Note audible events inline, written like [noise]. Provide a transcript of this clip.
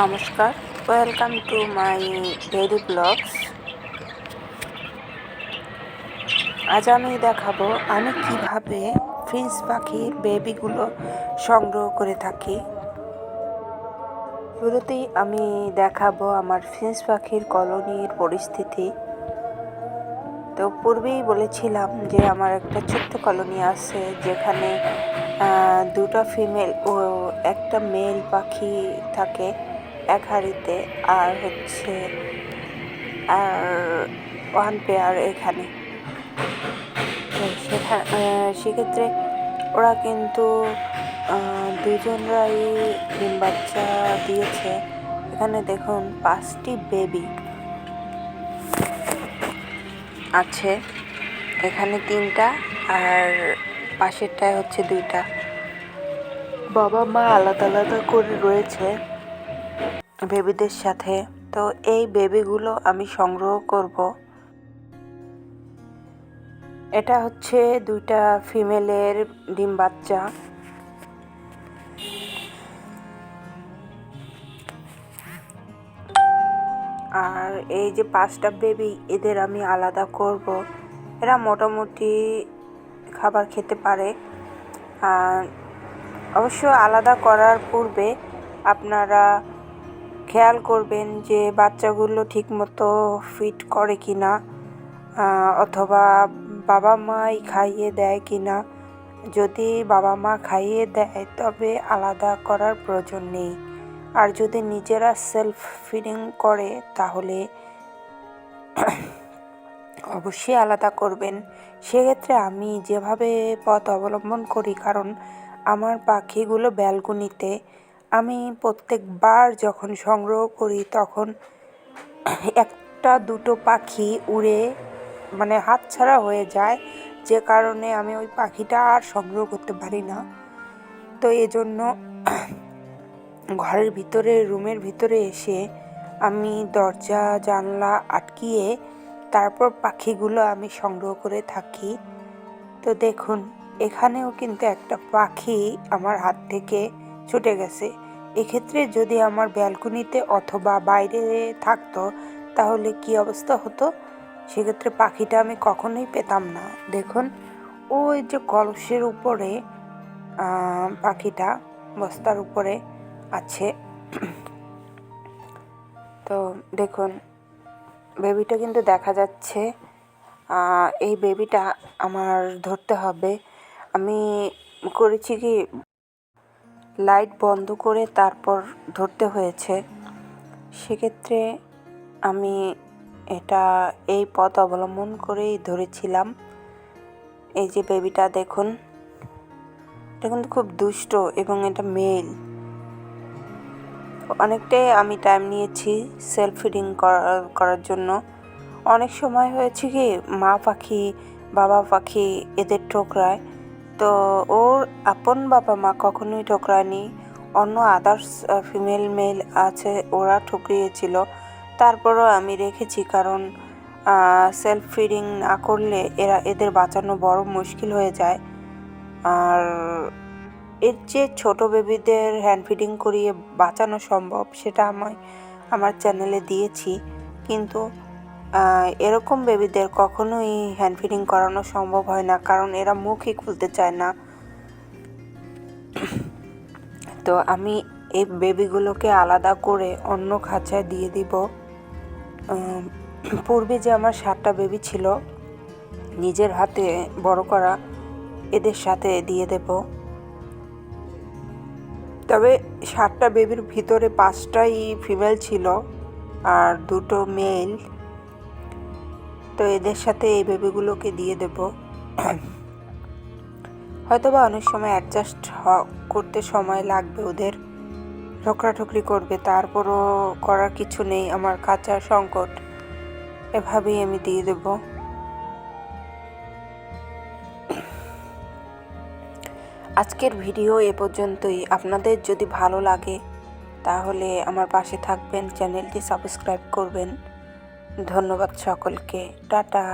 নমস্কার। Welcome to my daily blogs আজ আমি দেখাবো, আমি কীভাবে ফিঞ্চ পাখির বেবিগুলো সংগ্রহ করে থাকি। শুরুতেই আমি দেখাবো আমার ফিঞ্চ পাখির কলোনির পরিস্থিতি। তো পূর্বেই বলেছিলাম যে আমার একটা ছোট্ট কলোনি আছে যেখানে দুটো ফিমেল ও একটা মেল পাখি থাকে এক হাঁড়িতে আর হচ্ছে আর ওয়ান পেয়ার এখানে। সেখানে সেক্ষেত্রে ওরা কিন্তু দুজনরাই ডিম বাচ্চা দিয়েছে। এখানে দেখুন, পাঁচটি বেবি আছে। এখানে তিনটা আর পাশেরটায় হচ্ছে দুইটা। বাবা মা আলাদা আলাদা করে রয়েছে বেবিদের সাথে। তো এই বেবিগুলো আমি সংগ্রহ করব। এটা হচ্ছে দুইটা ফিমেলের ডিম বাচ্চা। আর এই যে পাঁচটা বেবি এদের আমি আলাদা করব। এরা মোটামুটি খাবার খেতে পারে। অবশ্য আলাদা করার পূর্বে আপনারা খেয়াল করবেন যে বাচ্চাগুলো ঠিকমতো ফিট করে কি না অথবা বাবা মাই খাইয়ে দেয় কি না যদি বাবা মা খাইয়ে দেয়, তবে আলাদা করার প্রয়োজন নেই। আর যদি নিজেরা সেলফ ফিডিং করে, তাহলে অবশ্যই আলাদা করবেন। সেক্ষেত্রে আমি যেভাবে পথ অবলম্বন করি, কারণ আমার পাখিগুলো ব্যালকনিতে, আমি প্রত্যেকবার যখন সংগ্রহ করি, তখন একটা দুটো পাখি উড়ে মানে হাতছাড়া হয়ে যায়। যে কারণে আমি ওই পাখিটা আর সংগ্রহ করতে পারি না। তো এজন্য ঘরের ভিতরে, রুমের ভিতরে এসে আমি দরজা, জানলা আটকিয়ে তারপর পাখিগুলো আমি সংগ্রহ করে থাকি। তো দেখুন, এখানেও কিন্তু একটা পাখি আমার হাত থেকে ছুটে গেছে। এক্ষেত্রে যদি আমার ব্যালকনিতে অথবা বাইরে থাকতো, তাহলে কি অবস্থা হতো? সেক্ষেত্রে পাখিটা আমি কখনোই পেতাম না। দেখুন, ওই যে কলসের উপরে পাখিটা, বস্তার উপরে আছে। তো দেখুন বেবিটা কিন্তু দেখা যাচ্ছে। এই বেবিটা আমার ধরতে হবে। আমি করেছি কি লাইট বন্ধ করে তারপর ধরতে হয়েছে। সেক্ষেত্রে আমি এটা এই পথ অবলম্বন করেই ধরেছিলাম। এই যে বেবিটা দেখুন। এটা কিন্তু খুব দুষ্ট এবং এটা মেল অনেকটাই আমি টাইম নিয়েছি সেলফ ফিডিং করার জন্য। অনেক সময় হয়েছে কি, মা পাখি, বাবা পাখি এদের ঠোকরায়। তো ওর আপন বাবা মা কখনোই ঠোকরায়নি। অন্য আদার্স ফিমেল মেল আছে, ওরা ঠুকরিয়েছিল তারপরও আমি রেখেছি কারণ সেলফ ফিডিং না করলে এরা, এদের বাঁচানো বড় মুশকিল হয়ে যায়। আর এর যে ছোট বেবিদের হ্যান্ড ফিডিং করিয়ে বাঁচানো সম্ভব, সেটা আমি আমার চ্যানেলে দিয়েছি। কিন্তু এরকম বেবিদের কখনোই হ্যান্ড ফিডিং করানো সম্ভব হয় না, কারণ এরা মুখই খুলতে চায় না। [coughs] তো আমি এই বেবিগুলোকে আলাদা করে অন্য খাঁচায় দিয়ে দিব। [coughs] পূর্বে যে আমার সাতটা বেবি ছিল, নিজের হাতে বড় করা, এদের সাথে দিয়ে দেব। তবে সাতটা বেবির ভিতরে পাঁচটাই ফিমেল ছিল আর দুটো মেল তো এদের সাথে এই বেবিগুলোকে দিয়ে দেব। হয়তো বা অনেক সময় অ্যাডজাস্ট করতে সময় লাগবে ওদের। ঠোকরাঠুকরি করবে, তারপরও করার কিছু নেই। আমার কাঁচা সংকট, এভাবেই আমি দিয়ে দেব। আজকের ভিডিও এ পর্যন্তই। আপনাদের যদি ভালো লাগে, তাহলে আমার পাশে থাকবেন, চ্যানেলটি সাবস্ক্রাইব করবেন। ধন্যবাদ সকলকে। টাটা।